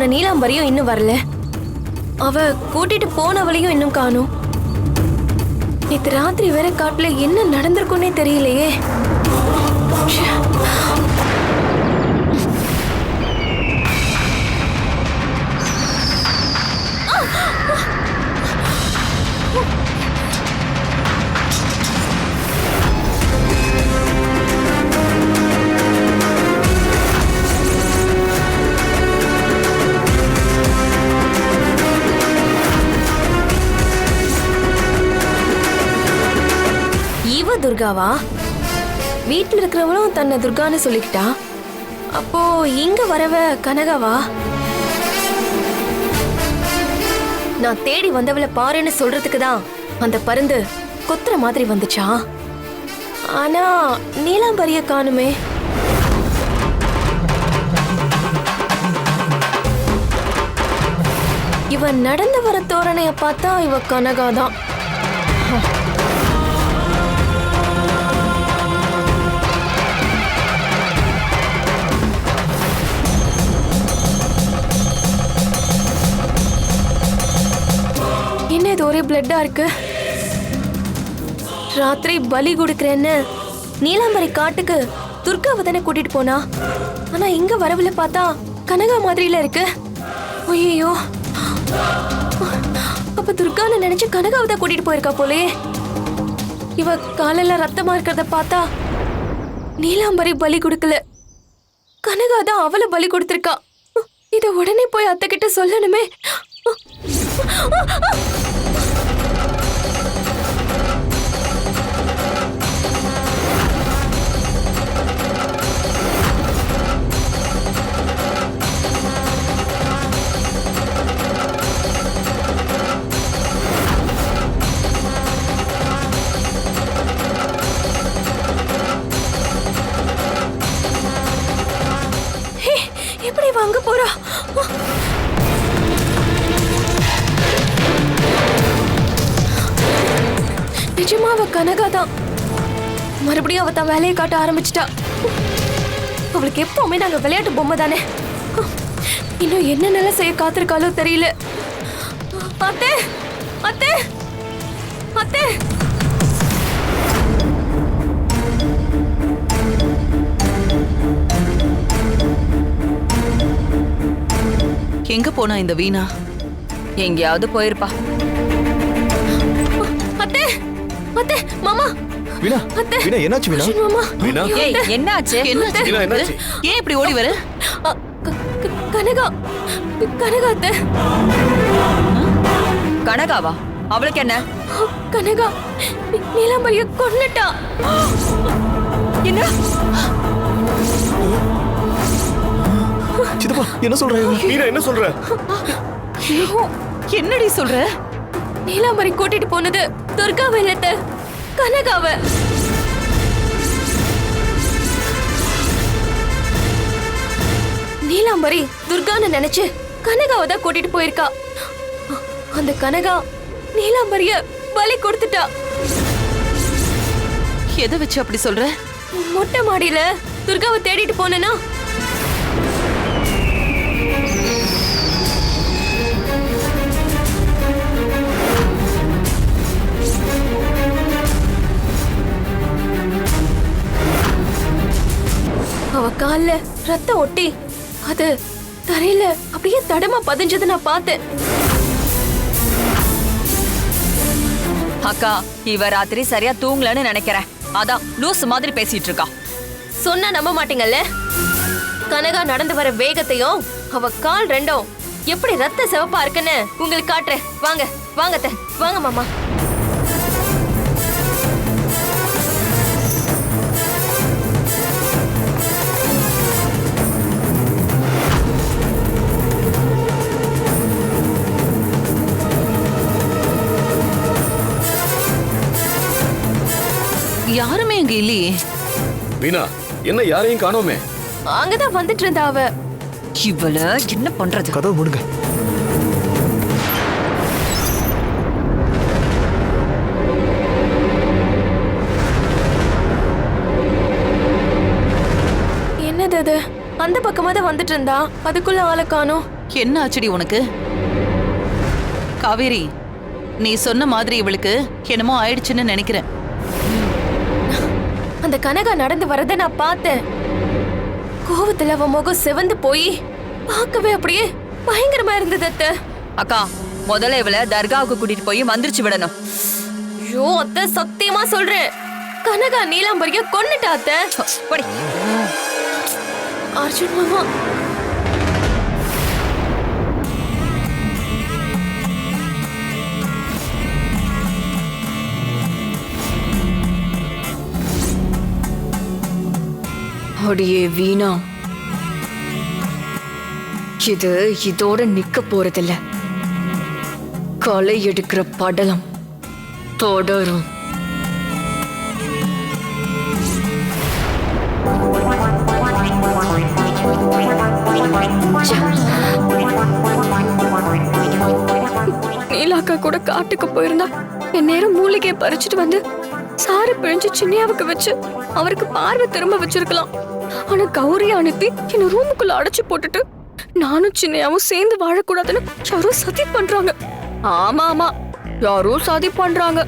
போன நீலாம்பரியும் இன்னும் வரல. அவ கூட்டிட்டு போனவளையும் இன்னும் காணும். நேற்று ராத்திரி வேற காட்டுல என்ன நடந்திருக்குன்னே தெரியலையே. துர்காவா? வீட்டில் இருக்கிறவளும் தன்னை துர்கான்னு சொல்லிக்கிட்டா? அப்போ இங்க வரவ கனகாவா? நான் தேடி வந்தவளை பாருன்னு சொல்றதுக்கு தான் அந்த பருந்து கொத்துற மாதிரி வந்துச்சா? ஆனா நீலாம்பரிய காணுமே. இவன் நடந்து வர தோரணைய பார்த்தா இவ கனகாதான். இது ஒரே பிளட்டா இருக்கு. ராத்திரி பலி கொடுக்குறேன்னு நீலாம்பரி காட்டுக்கு துர்காவை தானே கூட்டிட்டு போனா? ஆனா இங்க வரவுல பார்த்தா கனகா மாதிரியில இருக்கு. ஐயோ அப்ப துர்கான்னு நினைச்சு கனகாவை தான் கூட்டிட்டு போயிருக்கா போலே இவ காலையில ரத்தமா இருக்கிறத பார்த்தா நீலாம்பரி பலி கொடுக்கல. கனகா தான் அவளை பலி கொடுத்துருக்கா. இத உடனே போய் அத்தை கிட்ட சொல்லணுமே. மறுபடியும் அவ தான் வேலையை காட்ட ஆரம்பிச்சிட்டா. அவளுக்கு எப்பவுமே நாங்க விளையாட்டு பொம்மை தானே. இன்னும் என்னென்னலாம் செய்ய காத்திருக்காளோ தெரியல. அத்தே அத்தே அத்தே. எங்க போனா இந்த வீணா? எங்கேயாவது போயிருப்பா. அத்தே அத்தே மாமா. வீணா அத்தை. வீணா என்னாச்சு வீணா? ஏய் என்னாச்சு? என்னாச்சு வீணா, என்னாச்சு? ஏன் இப்படி ஓடி வர? கனகா. கனகா அத்தை. கனகாவா? அவளுக்கு என்ன? கனகா நீலாம்பரிய கொன்னுட்டா. என்ன? சித்தப்பா என்ன சொல்ற? மீனா என்ன சொல்ற? என்னடி சொல்ற? நீலாம்பரி கூட்டிட்டு போனது துர்காவை இல்லத்த கனகாவ. நீலாம்பரி துர்கான்னு நினைச்சு கனகாவை தான் கூட்டிட்டு போயிருக்கா. அந்த கனகா நீலாம்பரிய பலி கொடுத்துட்டா. எதை வச்சு அப்படி சொல்ற? மொட்டை மாடியில துர்காவை தேடிட்டு போனேனா? அவ கால்ல ரத்தம் ஒட்டி அது தரையில அப்படியே தடமா பதிஞ்சதை நான் பார்த்தேன். அக்கா இவ ராத்திரி சரியா தூங்கலன்னு நினைக்கிறேன். அதான் லூஸ் மாதிரி பேசிட்டு இருக்கா சொன்னா நம்ப மாட்டீங்கல்ல? கனகா நடந்து வர வேகத்தையும் அவ கால் ரெண்டும் எப்படி ரத்த சிவப்பா இருக்குன்னு உங்களுக்கு காட்டுறேன். வாங்க வாங்க. வாங்க மாமா. யாருமே அங்க இல்லையே. வீணா என்ன யாரையும் காணோமே. அங்கதான் வந்துட்டு இருந்தா அவ. இவள என்ன பண்றது? கதவு முடுங்க. என்னது அது? அந்த பக்கமா தான் வந்துட்டு இருந்தா? அதுக்குள்ள ஆளை காணோம். என்ன ஆச்சுடி உனக்கு? காவேரி நீ சொன்ன மாதிரி இவளுக்கு என்னமோ ஆயிடுச்சுன்னு நினைக்கிறேன். அந்த கனகா நடந்து வரத நான் பார்த்தேன். கோவத்துல அவன் முகம் சிவந்து போய் பார்க்கவே அப்படியே பயங்கரமா இருந்தது அத்தை. அக்கா முதல்ல இவள தர்காவுக்கு கூட்டிட்டு போய் மந்திரிச்சு விடணும். ஐயோ அத்தை சத்தியமா சொல்றேன். கனகா நீலாம்பரிய கொன்னுட்டா அத்தை. அர்ஜுன் மாமா. அடியே வீணா. இது இதோட நிக்க போறதில்ல. களை எடுக்கிற படலம் தொடரும். நீலாக்கா கூட காட்டுக்கு போயிருந்தா என் நேரம் மூலிகையை பறிச்சுட்டு வந்து சாறு பிழிஞ்சு சின்னியாவுக்கு வச்சு அவருக்கு பார்வை திரும்ப வச்சிருக்கலாம். ஆனா கௌரி அனுப்பி என்ன ரூமுக்குள்ள அடைச்சு போட்டுட்டு நானும் சின்னையாவும் சேர்ந்து வாழக்கூடாதுன்னு யாரோ சதி பண்றாங்க. ஆமா ஆமா. யாரோ சதி பண்றாங்க.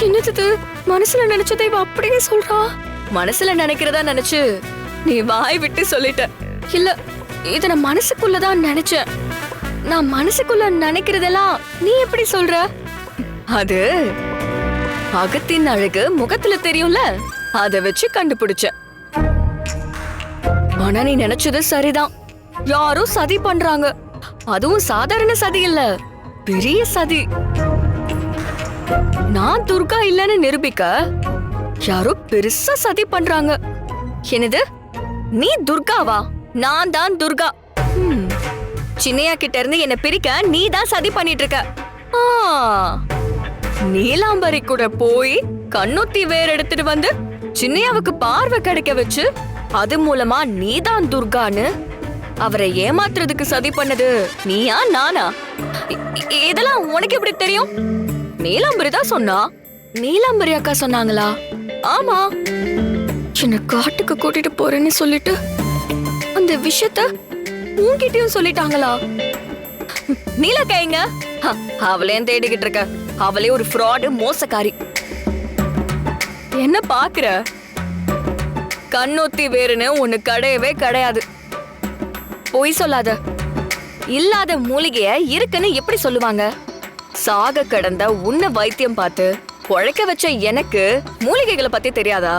என்னது மனசுல நினைச்சதை இவ அப்படியே சொல்றா? மனசுல நினைக்கிறதா நினைச்சு நீ வாய் விட்டு சொல்லிட்ட. இல்ல இத நான் மனசுக்குள்ளதான் நினைச்சேன். நான் மனசுக்குள்ள நினைக்கிறதெல்லாம் நீ எப்படி சொல்ற? அது அகத்தின் அழகு முகத்துல தெரியும்ல? அத வச்சு கண்டுபிடிச்சேன் ஆனா நீ நினைச்சது சரிதான். யாரும் சதி பண்றாங்க. அதுவும் சாதாரண சதி இல்ல. பெரிய சதி. நான் துர்கா இல்லைன்னு நிரூபிக்க யாரோ பெருசா சதி பண்றாங்க. என்னது? நீ துர்காவா? நான் தான் துர்கா. ஹம். சின்னையா கிட்ட இருந்து என்ன பிரிக்க நீ தான் சதி பண்ணிட்டு இருக்க. ஆ, நீலாம்பரி கூட போய் கண்ணுத்தி வேர் எடுத்துட்டு வந்து சின்னையாவுக்கு பார்வை கிடைக்க வச்சு அது மூலமா நீதான் துர்கான்னு அவரை ஏமாத்துறதுக்கு சதி பண்ணது நீயா நானா? இதெல்லாம் உனக்கு எப்படி தெரியும்? நீலாம்பரி தான் சொன்னா. நீலாம்பரி அக்கா சொன்னாங்களா? ஆமா. என்ன காட்டுக்கு கூட்டிட்டு போறேன்னு சொல்லிட்டு அந்த விஷயத்த உன்கிட்டயும் சொல்லிட்டாங்களா? நீலக்கா எங்க அவளையும் தேடிக்கிட்டு இருக்க. அவளே ஒரு ஃப்ராடு மோசக்காரி. என்ன பாக்குற கண்ணொத்தி வேறுன்னு ஒண்ணு கிடையவே கிடையாது. பொய் சொல்லாத. இல்லாத மூலிகைய இருக்குன்னு எப்படி சொல்லுவாங்க? சாக கடந்த உன்னை வைத்தியம் பார்த்து பொழைக்க வச்ச எனக்கு மூலிகைகளை பத்தி தெரியாதா?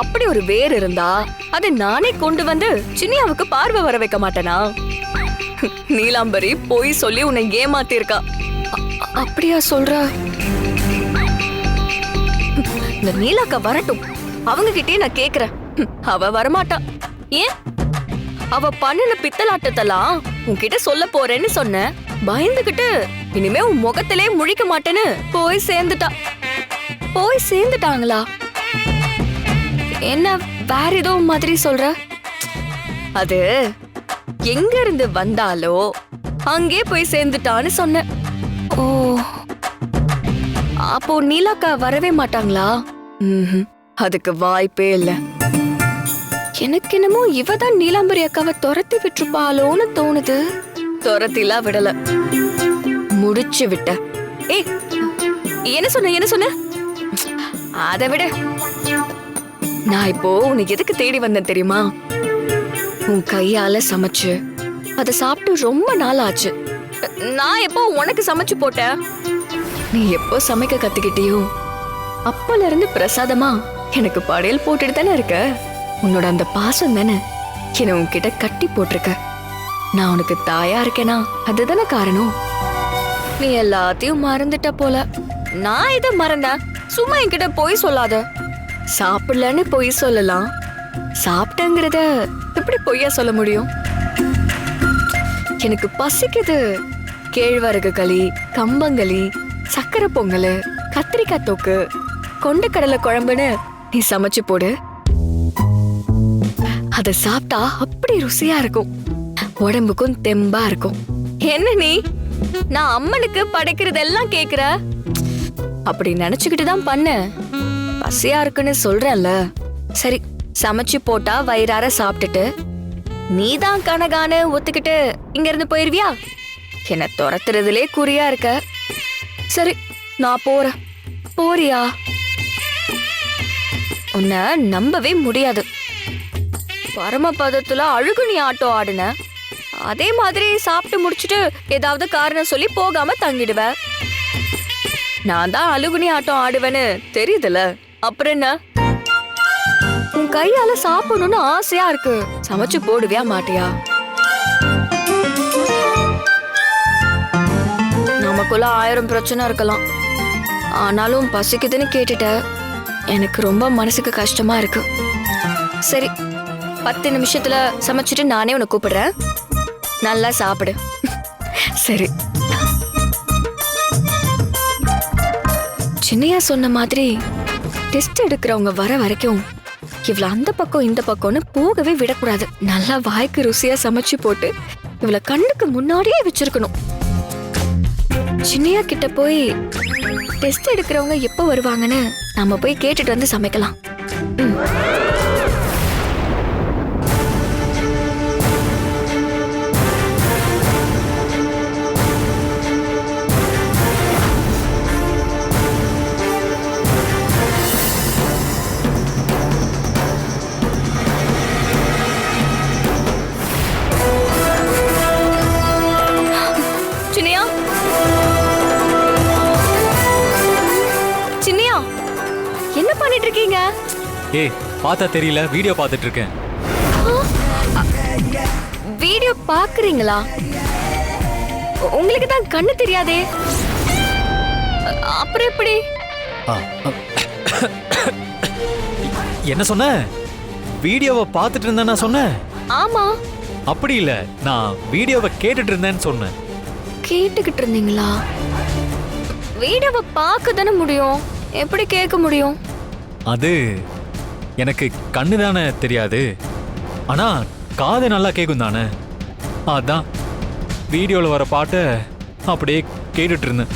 அப்படி ஒரு வேர் இருந்தா அதை நானே கொண்டு வந்து சின்னியாவுக்கு பார்வை வர வைக்க மாட்டேனா? நீலாம்பரி பொய் சொல்லி உன்னை ஏமாத்திருக்கா இருக்கா அப்படியா சொல்ற? இந்த நீலாக்கா வரட்டும். அவங்க கிட்டே நான் கேக்குறேன். அவ வரமாட்டா. ஏன்? அவ பண்ணுன பித்தலாட்டத்தெல்லாம் உன்கிட்ட சொல்ல போறேன்னு சொன்ன. பயந்துகிட்டு இனிமே உன் முகத்திலே முழிக்க மாட்டேன்னு போய் சேர்ந்துட்டா. போய் சேர்ந்துட்டாங்களா? என்ன வேற ஏதோ மாதிரி சொல்ற? அது எங்க இருந்து வந்தாலோ அங்கே போய் சேர்ந்துட்டான்னு சொன்ன. ஓ. அப்போ நீலாக்கா வரவே மாட்டாங்களா. அதுக்கு வாய்ப்பே இல்ல. எனக்கு என்னமோ இவ தான் நீலாம்பரி அக்காவை துரத்தி விட்டுருப்பாளோன்னு தோணுது. துரத்திலாம் விடல. முடிச்சு விட்ட. ஏய் என்ன சொன்ன என்ன சொன்ன? அதை விட. நான் இப்போ உனக்கு எதுக்கு தேடி வந்தேன் தெரியுமா? உன் கையால சமைச்சு அதை சாப்பிட்டு ரொம்ப நாள் ஆச்சு நான் எப்போ உனக்கு சமைச்சு போட்டேன்? நீ எப்போ சமைக்க கத்துக்கிட்டியோ அப்பல இருந்து பிரசாதமா எனக்கு படையல் போட்டுட்டு தானே இருக்க? உன்னோட அந்த பாசம் தானே என்னை உன்கிட்ட கட்டி போட்டிருக்க. நான் உனக்கு தாயா இருக்கேனா? அதுதானே காரணம். நீ எல்லாத்தையும் மறந்துட்ட போல. நான் இதை மறந்தேன்? சும்மா என்கிட்ட போய் சொல்லாத. சாப்பிடலன்னு பொய் சொல்லலாம். சாப்பிட்டேங்கிறத எப்படி பொய்யா சொல்ல முடியும்? எனக்கு பசிக்குது. கேழ்வரகு களி கம்பங்களி சக்கரை பொங்கல் கத்திரிக்காய் தொக்கு கொண்டக்கடலை குழம்புன்னு நீ சமைச்சு போடு. அதை சாப்பிட்டா அப்படி ருசியா இருக்கும். உடம்புக்கும் தெம்பா இருக்கும். என்ன நீ? நான் அம்மனுக்கு படைக்கிறதெல்லாம் கேக்குற? அப்படி நினைச்சுக்கிட்டு தான் பண்ண. பசியா இருக்குன்னு சொல்றேன்ல. சரி சமைச்சு போட்டா வயிறார சாப்பிட்டுட்டு நீதான் கனகான்னு ஒத்துக்கிட்டு இங்க இருந்து போயிருவியா? என்ன துரத்துறதுலே குறியா இருக்க. சரி நான் போறேன். போறியா? உன்னை நம்பவே முடியாது. பரமபதத்துல அழுகுனி ஆட்டம் ஆடுன. அதே மாதிரி சாப்பிட்டு முடிச்சிட்டு ஏதாவது காரணம் சொல்லி போகாம தங்கிடுவ. நான் தான் அழுகுனி ஆட்டம் ஆடுவேன்னு தெரியுதுல. அப்புறம் என்ன? உன் கையால சாப்பிடணும்னு ஆசையா இருக்கு. சமைச்சு போடுவியா மாட்டியா? நமக்குள்ள ஆயிரம் பிரச்சனை இருக்கலாம். ஆனாலும் பசிக்குதுன்னு கேட்டுட்ட. எனக்கு ரொம்ப மனசுக்கு கஷ்டமா இருக்கு. சரி பத்து நிமிஷத்துல சமைச்சிட்டு நானே உன்னை கூப்பிடுறேன். நல்லா சாப்பிடு. சரி. சின்னையா சொன்ன மாதிரி டெஸ்ட் எடுக்கிறவங்க வர வரைக்கும் இவள அந்த பக்கம் இந்த பக்கம்னு போகவே விடக்கூடாது. நல்லா வாய்க்கு ருசியா சமைச்சு போட்டு இவள கண்ணுக்கு முன்னாடியே வச்சிருக்கணும். சின்னையா கிட்ட போய் டெஸ்ட் எடுக்கிறவங்க எப்போ வருவாங்கன்னு நம்ம போய் கேட்டுட்டு வந்து சமைக்கலாம். ஏய் பார்த்தா தெரியல வீடியோ பார்த்துட்டு இருக்கேன். வீடியோ பாக்குறீங்களா உங்களுக்கு தான் கண்ணு தெரியாதே. அப்புறம் எப்படி. என்ன சொன்ன? வீடியோவை பார்த்துட்டு இருந்தேன்னா சொன்னேன். ஆமா. அப்படி இல்ல நான் வீடியோவை கேட்டுட்டு இருந்தேன்னு சொன்னேன். கேட்டுக்கிட்டு இருந்தீங்களா? வீடியோவை பார்க்க தானே முடியும். எப்படி கேட்க முடியும்? அது எனக்கு கண்ணு தானே தெரியாது. ஆனா காது நல்லா கேட்கும் தானே அதான். வீடியோவில் வர பாட்டை அப்படியே கேட்டுட்டு இருந்தேன்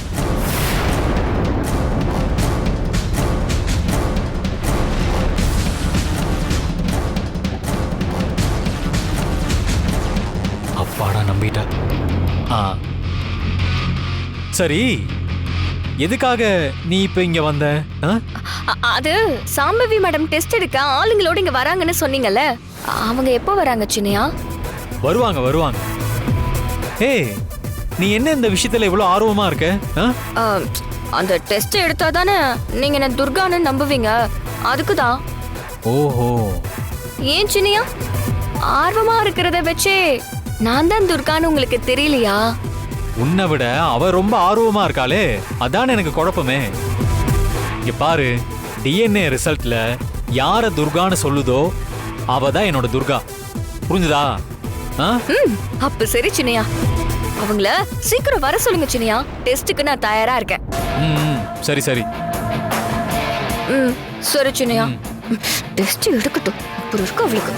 அப்பாடா நம்பிட்டா ஆ. சரி. எதுக்காக நீ இப்ப இங்க வந்த? அது சாம்பவி மேடம் டெஸ்ட் எடுக்க ஆளுங்களோட இங்க வராங்கன்னு சொன்னீங்கல்ல. அவங்க எப்போ வராங்க சின்னையா? வருவாங்க வருவாங்க. ஏய் நீ என்ன இந்த விஷயத்துல இவ்வளவு ஆர்வமா இருக்க? அந்த டெஸ்ட் எடுத்தா தானே நீங்க என்ன துர்கான்னு நம்புவீங்க? அதுக்கு தான் ஓஹோ. ஏன் சின்னையா? ஆர்வமா இருக்கிறத வச்சே நான் தான் துர்கான்னு உங்களுக்கு தெரியலையா? உன்னை விட அவ ரொம்ப ஆர்வமா இருக்காளே. அதான் எனக்கு குழப்பமே. இங்க பாரு டிஎன்ஏ ரிசல்ட்ல யார துர்கான்னு சொல்லுதோ அவ தான் என்னோட துர்கா. புரிஞ்சுதா? அப்ப சரி சின்னையா. அவங்கள சீக்கிரம் வர சொல்லுங்க சின்னையா. டெஸ்ட்டுக்கு நான் தயாரா இருக்கேன். சரி சரி. ம் சரி சின்னையா. டெஸ்ட் எடுக்கட்டும். அப்புறம் இருக்கு அவளுக்கு.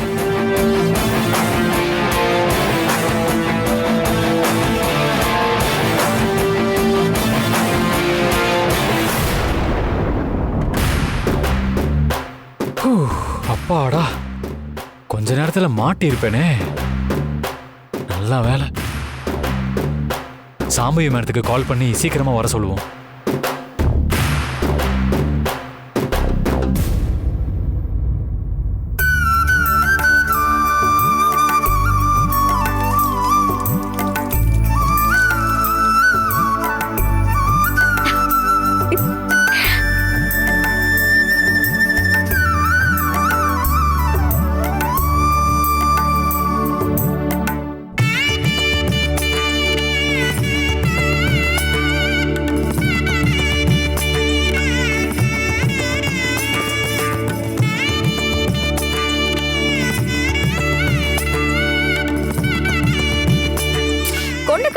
இடத்துல மாட்டியிருப்பேனே நல்லா வேலை. சாம்பவி மேடத்துக்கு கால் பண்ணி சீக்கிரமா வர சொல்லுவோம்.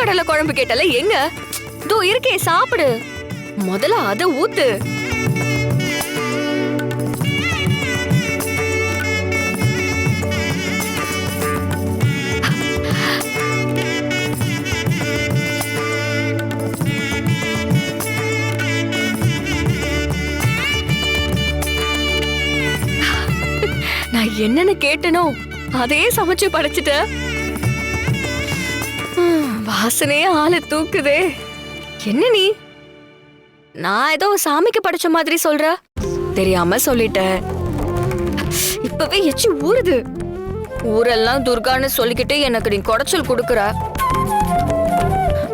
கடலை குழம்பு கேட்டல எங்க? தோ இருக்கே சாப்பிடு. முதல்ல அத ஊத்து. என்னன்னு கேட்டனோ அதே சமைச்சு படைச்சிட்ட. வாசனையே ஆளை தூக்குதே. என்ன நீ? நான் ஏதோ சாமிக்கு படைச்ச மாதிரி சொல்ற. தெரியாம சொல்லிட்டேன். இப்பவே எச்சி ஊறுது. ஊரெல்லாம் துர்கான்னு சொல்லிக்கிட்டு எனக்கு நீ குடைச்சல் கொடுக்குற.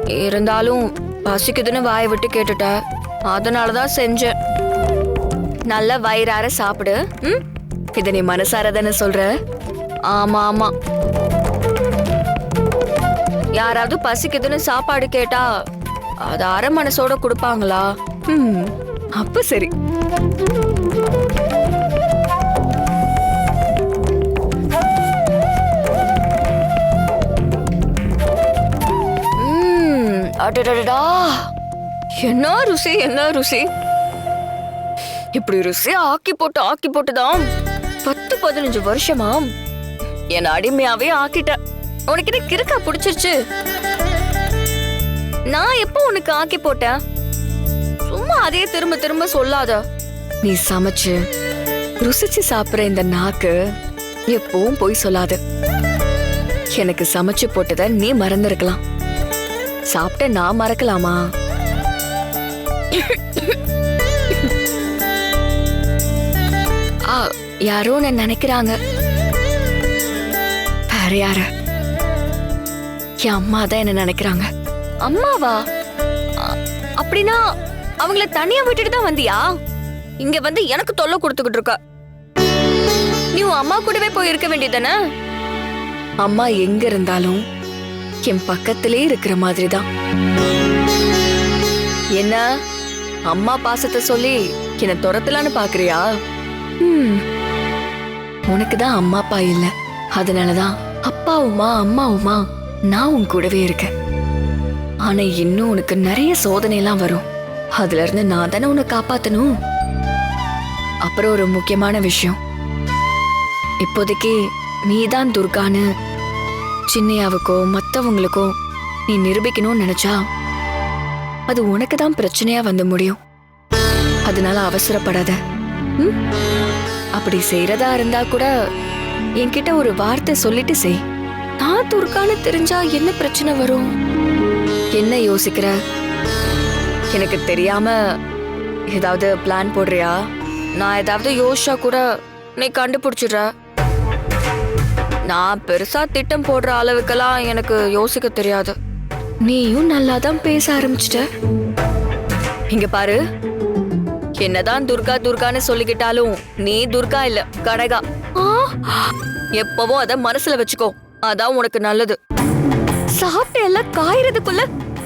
இருந்தாலும் பசிக்குதுன்னு வாயை விட்டு கேட்டுட்ட. அதனாலதான் செஞ்சேன். நல்ல வயிறார சாப்பிடு. ம்? இதை நீ மனசார தானே சொல்ற? ஆமா ஆமா. யாராவது பசிக்குதுன்னு சாப்பாடு கேட்டா அது அரை மனசோட கொடுப்பாங்களா அப்ப சரி. ம், அடடடடா. என்ன ருசி என்ன ருசி? இப்படி ருசி ஆக்கி போட்டு ஆக்கி போட்டுதான் பத்து பதினஞ்சு வருஷமா என் அடிமையாவே ஆக்கிட்ட உனக்கு என்ன கிறுக்கா பிடிச்சிருச்சு. நான் எப்போ உனக்கு ஆக்கி போட்டேன்? சும்மா அதே திரும்ப திரும்ப சொல்லாத. நீ சமைச்சு ருசிச்சு சாப்பிடுற இந்த நாக்கு எப்பவும் போய் சொல்லாது. எனக்கு சமைச்சு போட்டத நீ மறந்துருக்கலாம். சாப்பிட்ட நான் மறக்கலாமா? ஆ, யாரோ நான் நினைக்கிறாங்க. வேற யாரு? என் அம்மா தான் என்ன நினைக்கிறாங்க? அம்மாவா? அப்படின்னா அவங்கள தனியா விட்டுட்டு தான் வந்தியா? இங்க வந்து எனக்கு தொல்லை கொடுத்துக்கிட்டு இருக்க. நீ உன் அம்மா கூடவே போய் இருக்க வேண்டியதானே அம்மா எங்க இருந்தாலும் என் பக்கத்திலே இருக்கிற மாதிரி தான். என்ன? அம்மா பாசத்தை சொல்லி என்ன துரத்தலான்னு பாக்குறியா? ம். உனக்கு தான் அம்மா அப்பா இல்ல. அதனாலதான் அப்பாவுமா அம்மாவுமா? நான் உன் கூடவே இருக்கேன். ஆனா இன்னும் உனக்கு நிறைய சோதனை எல்லாம் வரும். அதுல இருந்து நான் தானே உன்னை காப்பாத்தணும். அப்புறம் ஒரு முக்கியமான விஷயம். இப்போதைக்கு நீதான் துர்கான்னு சின்னையாவுக்கோ மற்றவங்களுக்கோ நீ நிரூபிக்கணும்னு நினைச்சா அது உனக்கு தான் பிரச்சனையா வந்து முடியும். அதனால அவசரப்படாத. ம்? அப்படி செய்யறதா இருந்தா கூட என்கிட்ட ஒரு வார்த்தை சொல்லிட்டு செய். நான் துர்கான்னு தெரிஞ்சா என்ன பிரச்சனை வரும்? என்ன யோசிக்கிற? எனக்கு தெரியாம ஏதாவது பிளான் போடுறியா? நான் ஏதாவது யோசிச்சா கூட நீ கண்டுபிடிச்சிடுற. நான் பெருசா திட்டம் போடுற அளவுக்கெல்லாம் எனக்கு யோசிக்க தெரியாது. நீயும் நல்லா தான் பேச ஆரம்பிச்சிட்ட. இங்க பாரு. என்னதான் துர்கா துர்கான்னு சொல்லிக்கிட்டாலும் நீ துர்கா இல்ல கனகா எப்பவும் அத மனசுல வச்சுக்கோ. அதான் உனக்கு நல்லது. சாப்பிட்டு எல்லாம் காயறதுக்குள்ள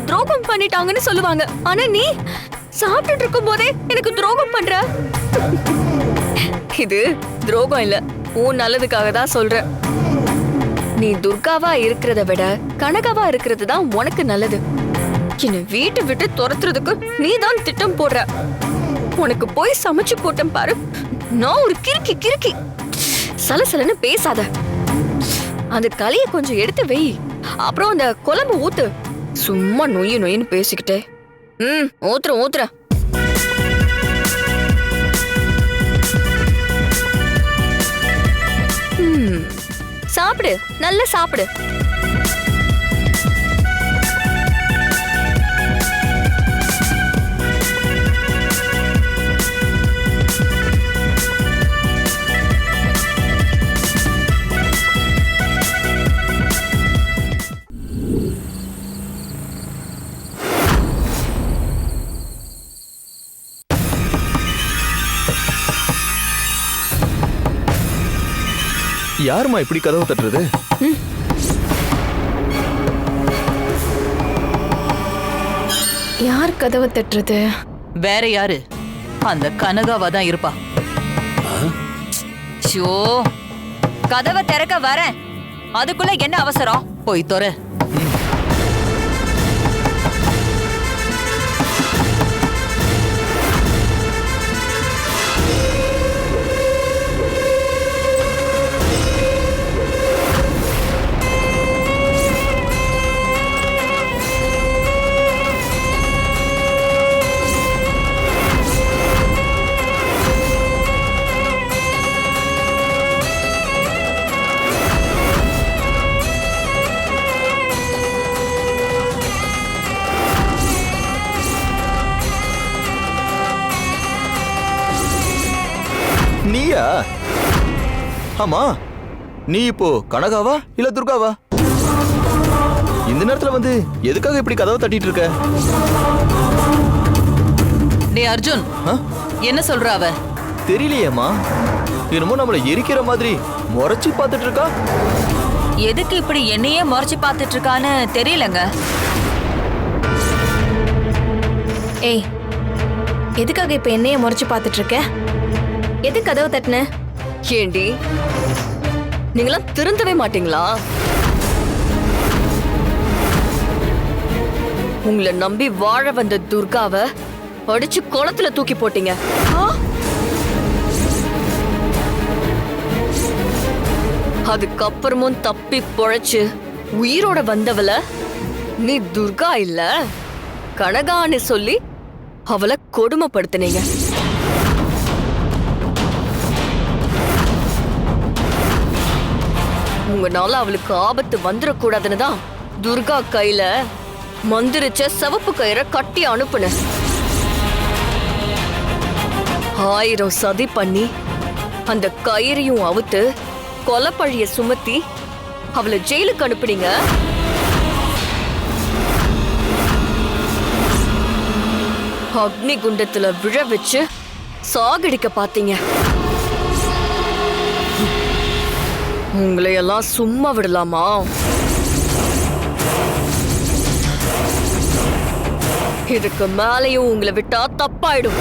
துரோகம் பண்ணிட்டாங்கன்னு சொல்லுவாங்க. ஆனா நீ சாப்பிட்டுட்டு இருக்கும் போதே எனக்கு துரோகம் பண்ற. இது துரோகம் இல்ல உன் நல்லதுக்காக தான் சொல்றேன். நீ துர்காவா இருக்கிறத விட கனகாவா இருக்கிறது தான் உனக்கு நல்லது. என்ன வீட்டை விட்டு துரத்துறதுக்கு நீ தான் திட்டம் போடுற. உனக்கு போய் சமைச்சு போட்டேன் பாரு. நான் ஒரு கிறுக்கி கிறுக்கி. சலசலன்னு பேசாத. அந்த களியை கொஞ்சம் எடுத்து வை. அப்புறம் அந்த குழம்பு ஊத்து. சும்மா நொய்யு நொய்யுன்னு பேசிக்கிட்டே. ம் ஊத்துறேன் ஊத்துறேன். சாப்பிடு நல்லா சாப்பிடு. யாரும்மா இப்படி கதவு தட்டுறது? யார் கதவை தட்டுறது? வேற யாரு? அந்த கனகாவா தான் இருப்பா. ஷோ கதவை திறக்க வரேன். அதுக்குள்ள என்ன அவசரம்? போய் தொற. நீயா? ஆமா. நீ இப்போ கனகாவா இல்ல துர்காவா? இந்த நேரத்துல வந்து எதுக்காக இப்படி கதவை தட்டிட்டு இருக்க? டே அர்ஜுன்? என்ன சொல்ற அவ? தெரியலையேம்மா. என்னமோ நம்மள எரிக்கிற மாதிரி முறைச்சு பார்த்துட்டு இருக்கா? எதுக்கு இப்படி என்னையே முறைச்சு பார்த்துட்டு இருக்கான்னு தெரியலங்க. ஏய் எதுக்காக இப்ப என்னைய முறைச்சு பார்த்துட்டு இருக்க? எது கதவு தட்டின? ஏண்டி? நீங்களாம் திருந்தவே மாட்டீங்களா? உங்களை நம்பி வாழ வந்த துர்காவை அடிச்சு குளத்துல தூக்கி போட்டீங்க. அதுக்கப்புறமும் தப்பி பொழைச்சு உயிரோட வந்தவள நீ துர்கா இல்ல? கனகான்னு சொல்லி அவளை கொடுமைப்படுத்தினீங்க. உங்களால அவளுக்கு ஆபத்து வந்துடக்கூடாதுன்னு தான் துர்கா கையில மந்திரிச்ச சிவப்பு கயிறை கட்டி அனுப்புன ஆயிரம் சதி பண்ணி அந்த கயிறையும் அவுத்து கொலப்பழிய சுமத்தி அவளை ஜெயிலுக்கு அனுப்புனீங்க? அக்னி குண்டத்துல விழ வச்சு சாகடிக்க பாத்தீங்க உங்களையெல்லாம் சும்மா விடலாமா? இதுக்கு மேலேயும் உங்களை விட்டா தப்பாயிடும்.